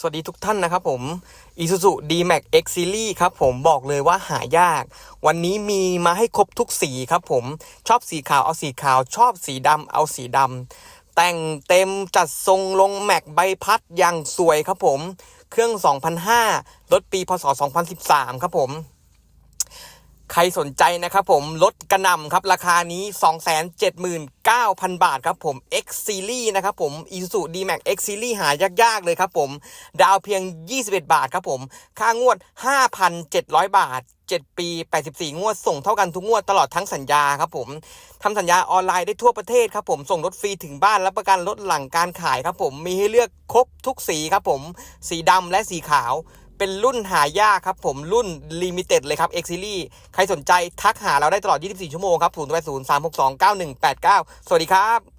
สวัสดีทุกท่านนะครับผม Isuzu D-Max X Series ครับผมบอกเลยว่าหายาก วันนี้มีมาให้ครบทุกสีครับผมชอบสีขาวเอาสีขาวชอบสีดำเอาสีดำแต่งเต็มจัดทรงลงแม็กใบพัดอย่างสวยครับผม เครื่อง 2005รถปีพศ 2013 ครับผม รสนใจนะครับผมลดกระนำครับ ราคานี้ 279,000 บาทครับผม X Series นะครับผม Isuzu D-Max X Series หายากๆเลยครับผม ดาวเพียง 21 บาทครับผม ค่างวด 5,700 บาท 7 ปี 84 งวด ส่งเท่ากันทุกงวดตลอดทั้งสัญญาครับผมทำสัญญาออนไลน์ได้ทั่วประเทศครับผม ส่งรถฟรีถึงบ้านรับประกันรถหลังการขายครับผม มีให้เลือกครบทุกสีครับผม สีดำและสีขาว เป็นรุ่นหายากครับผมรุ่นลิมิเต็ดเลยครับ X Series ใครสนใจทักหาเราได้ตลอด 24 ชั่วโมงครับ 0 8 0 3 6 2 9 1 8 9 สวัสดีครับ